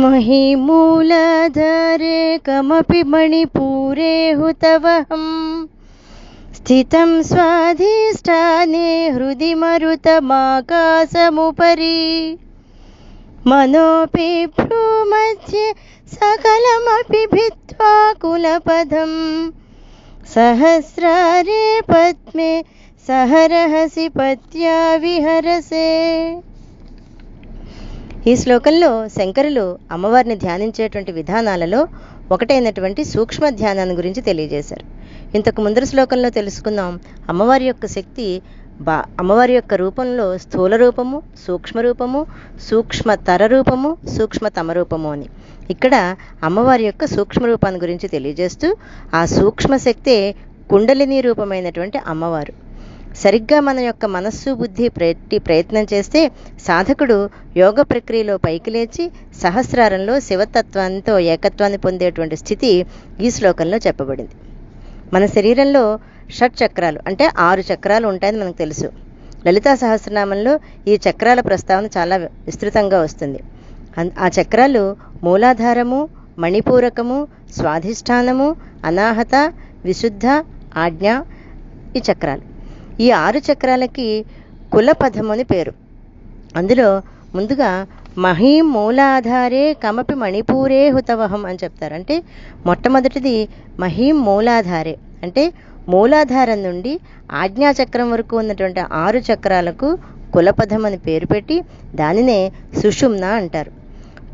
महीमूलाधारे कमपि मणिपूरे हुतवहं स्थितं स्वाधिष्ठाने हृदि मरुतमाकाशमुपरि मनोऽपि भ्रूमध्ये सकलमपि भित्त्वा कुलपदं। सहस्रारे पद्मे सहरहसि पत्या विहरसे। ఈ శ్లోకంలో శంకరులు అమ్మవారిని ధ్యానించేటువంటి విధానాలలో ఒకటైనటువంటి సూక్ష్మ ధ్యానాన్ని గురించి తెలియజేశారు. ఇంతకు ముందర శ్లోకంలో తెలుసుకుందాం అమ్మవారి యొక్క శక్తి బా అమ్మవారి యొక్క రూపంలో స్థూల రూపము సూక్ష్మ రూపము సూక్ష్మతర రూపము సూక్ష్మతమ రూపము అని. ఇక్కడ అమ్మవారి యొక్క సూక్ష్మ రూపాన్ని గురించి తెలియజేస్తూ ఆ సూక్ష్మ శక్తే కుండలిని రూపమైనటువంటి అమ్మవారు. సరిగ్గా మన యొక్క మనస్సు బుద్ధి ప్రయత్ని ప్రయత్నం చేస్తే సాధకుడు యోగ ప్రక్రియలో పైకి లేచి సహస్రారంలో శివతత్వంతో ఏకత్వాన్ని పొందేటువంటి స్థితి ఈ శ్లోకంలో చెప్పబడింది. మన శరీరంలో షట్ చక్రాలు అంటే ఆరు చక్రాలు ఉంటాయని మనకు తెలుసు. లలితా సహస్రనామంలో ఈ చక్రాల ప్రస్తావన చాలా విస్తృతంగా వస్తుంది. ఆ చక్రాలు మూలాధారము మణిపూరకము స్వాధిష్టానము అనాహత విశుద్ధ ఆజ్ఞ ఈ చక్రాలు. ఈ ఆరు చక్రాలకి కులపథం అని పేరు. అందులో ముందుగా మహీం మూలాధారే కమపి మణిపూరే హుతవహం అని చెప్తారు. అంటే మొట్టమొదటిది మహీం మూలాధారే. అంటే మూలాధారం నుండి ఆజ్ఞాచక్రం వరకు ఉన్నటువంటి ఆరు చక్రాలకు కులపథం అని పేరు పెట్టి దానినే సుషుమ్న అంటారు.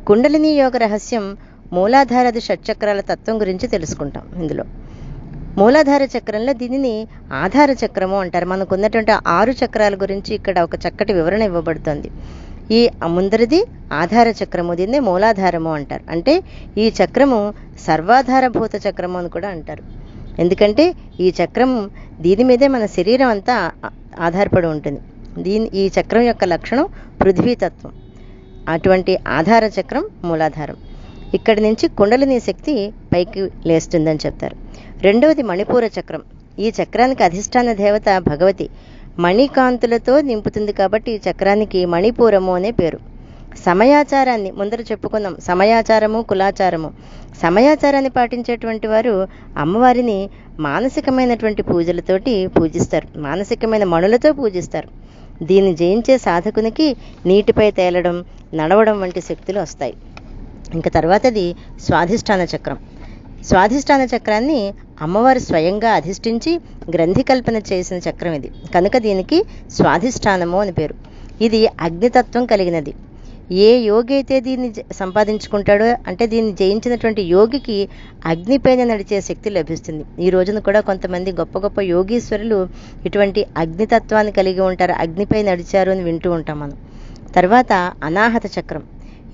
కుండలిని యోగ రహస్యం మూలాధారది షట్చక్రాల తత్వం గురించి తెలుసుకుంటాం ఇందులో. మూలాధార చక్రంలో దీనిని ఆధార చక్రము అంటారు. మనకు ఉన్నటువంటి ఆరు చక్రాల గురించి ఇక్కడ ఒక చక్కటి వివరణ ఇవ్వబడుతుంది. ఈ ముందరిది ఆధార చక్రము దీన్నే మూలాధారము అంటారు. అంటే ఈ చక్రము సర్వాధారభూత చక్రము అని కూడా అంటారు. ఎందుకంటే ఈ చక్రం దీని మీదే మన శరీరం అంతా ఆధారపడి ఉంటుంది. దీని ఈ చక్రం యొక్క లక్షణం పృథ్వీతత్వం. అటువంటి ఆధార చక్రం మూలాధారం. ఇక్కడి నుంచి కుండలిని శక్తి పైకి లేస్తుందని చెప్తారు. రెండవది మణిపూర చక్రం. ఈ చక్రానికి అధిష్టాన దేవత భగవతి మణికాంతులతో నింపుతుంది కాబట్టి ఈ చక్రానికి మణిపూరము అనే పేరు. సమయాచారాన్ని ముందర చెప్పుకున్నాం సమయాచారము కులాచారము. సమయాచారాన్ని పాటించేటువంటి వారు అమ్మవారిని మానసికమైనటువంటి పూజలతోటి పూజిస్తారు. మానసికమైన మణులతో పూజిస్తారు. దీన్ని జయించే సాధకునికి నీటిపై తేలడం నడవడం వంటి శక్తులు వస్తాయి. ఇంకా తర్వాతది స్వాధిష్టాన చక్రం. స్వాధిష్టాన చక్రాన్ని అమ్మవారు స్వయంగా అధిష్ఠించి గ్రంథి కల్పన చేసిన చక్రం ఇది. కనుక దీనికి స్వాధిష్టానము అని పేరు. ఇది అగ్నితత్వం కలిగినది. ఏ యోగి అయితే దీన్ని జ- సంపాదించుకుంటాడో అంటే దీన్ని జయించినటువంటి యోగికి అగ్నిపైన నడిచే శక్తి లభిస్తుంది. ఈ రోజున కూడా కొంతమంది గొప్ప గొప్ప యోగీశ్వరులు ఇటువంటి అగ్నితత్వాన్ని కలిగి ఉంటారు అగ్నిపై నడిచారు అని వింటూ ఉంటాం మనం. తర్వాత అనాహత చక్రం.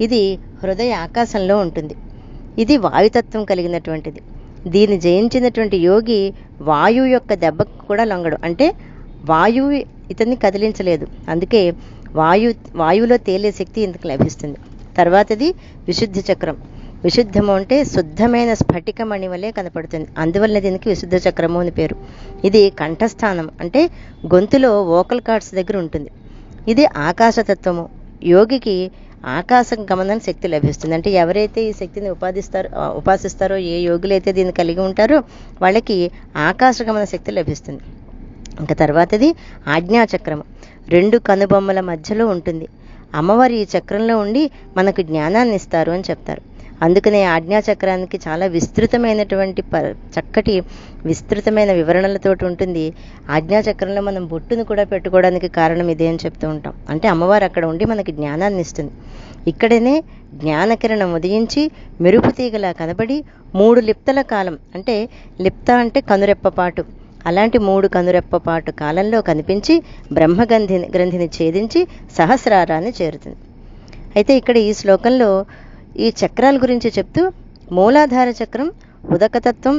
ఇది హృదయ ఆకాశంలో ఉంటుంది. ఇది వాయుతత్వం కలిగినటువంటిది. దీన్ని జయించినటువంటి యోగి వాయువు యొక్క దెబ్బకు కూడా లొంగడు. అంటే వాయువు ఇతన్ని కదిలించలేదు. అందుకే వాయు వాయువులో తేలే శక్తి ఇంతకు లభిస్తుంది. తర్వాతది విశుద్ధ చక్రం. విశుద్ధము అంటే శుద్ధమైన స్ఫటికమణి వలె కనపడుతుంది. అందువల్ల దీనికి విశుద్ధ చక్రము అని పేరు. ఇది కంఠస్థానం. అంటే గొంతులో వోకల్ కార్డ్స్ దగ్గర ఉంటుంది. ఇది ఆకాశతత్వము. యోగికి ఆకాశం గమనం శక్తి లభిస్తుంది. అంటే ఎవరైతే ఈ శక్తిని ఉపాధిస్తారో ఉపాసిస్తారో ఏ యోగులైతే దీన్ని కలిగి ఉంటారో వాళ్ళకి ఆకాశ గమన శక్తి లభిస్తుంది. ఇంకా తర్వాతది ఆజ్ఞాచక్రము రెండు కనుబొమ్మల మధ్యలో ఉంటుంది. అమ్మవారి ఈ చక్రంలో ఉండి మనకు జ్ఞానాన్ని ఇస్తారు అని చెప్తారు. అందుకనే ఆజ్ఞాచక్రానికి చాలా విస్తృతమైనటువంటి ప చక్కటి విస్తృతమైన వివరణలతోటి ఉంటుంది. ఆజ్ఞాచక్రంలో మనం బొట్టును కూడా పెట్టుకోవడానికి కారణం ఇదే అని చెప్తూ ఉంటాం. అంటే అమ్మవారు అక్కడ ఉండి మనకి జ్ఞానాన్ని ఇస్తుంది. ఇక్కడనే జ్ఞానకిరణం ఉదయించి మెరుపు తీగలా కనబడి మూడు లిప్తల కాలం అంటే లిప్త అంటే కనురెప్పపాటు అలాంటి మూడు కనురెప్పపాటు కాలంలో కనిపించి బ్రహ్మగంధి గ్రంథిని ఛేదించి సహస్రారాన్ని చేరుతుంది. అయితే ఇక్కడ ఈ శ్లోకంలో ఈ చక్రాల గురించి చెప్తూ మూలాధార చక్రం ఉదకతత్వం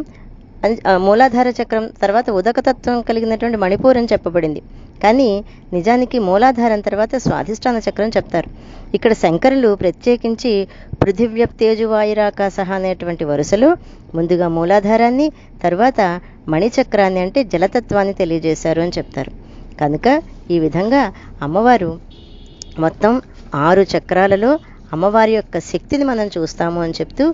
మూలాధార చక్రం తర్వాత ఉదకతత్వం కలిగినటువంటి మణిపూర్ అని చెప్పబడింది. కానీ నిజానికి మూలాధారం తర్వాత స్వాధిష్టాన చక్రం చెప్తారు. ఇక్కడ శంకరులు ప్రత్యేకించి పృథివ్యప్తేజువాయురాకాశ అనేటువంటి వరుసలో ముందుగా మూలాధారాన్ని తర్వాత మణిచక్రాన్ని అంటే జలతత్వాన్ని తెలియజేశారు అని చెప్తారు. కనుక ఈ విధంగా అమ్మవారు మొత్తం ఆరు చక్రాలలో అమ్మవారి యొక్క శక్తిని మనం చూస్తాము అని చెప్తూ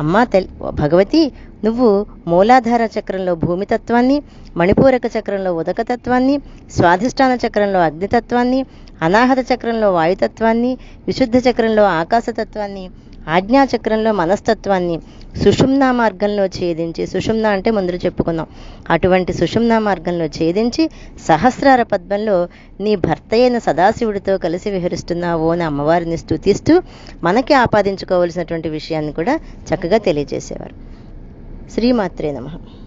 అమ్మ తెల్ భగవతి నువ్వు మూలాధార చక్రంలో భూమితత్వాన్ని మణిపూరక చక్రంలో ఉదకతత్వాన్ని స్వాధిష్టాన చక్రంలో అగ్నితత్వాన్ని అనాహత చక్రంలో వాయుతత్వాన్ని విశుద్ధ చక్రంలో ఆకాశతత్వాన్ని ఆజ్ఞాచక్రంలో మనస్తత్వాన్ని సుషుమ్నా మార్గంలో ఛేదించి సుషుమ్న అంటే ముందు చెప్పుకుందాం. అటువంటి సుషుమ్నా మార్గంలో ఛేదించి సహస్రార పద్మంలో నీ భర్త అయిన సదాశివుడితో కలిసి విహరిస్తున్నావు అని అమ్మవారిని స్తుతిస్తూ మనకి ఆపాదించుకోవలసినటువంటి విషయాన్ని కూడా చక్కగా తెలియజేసేవారు. శ్రీమాత్రే నమః.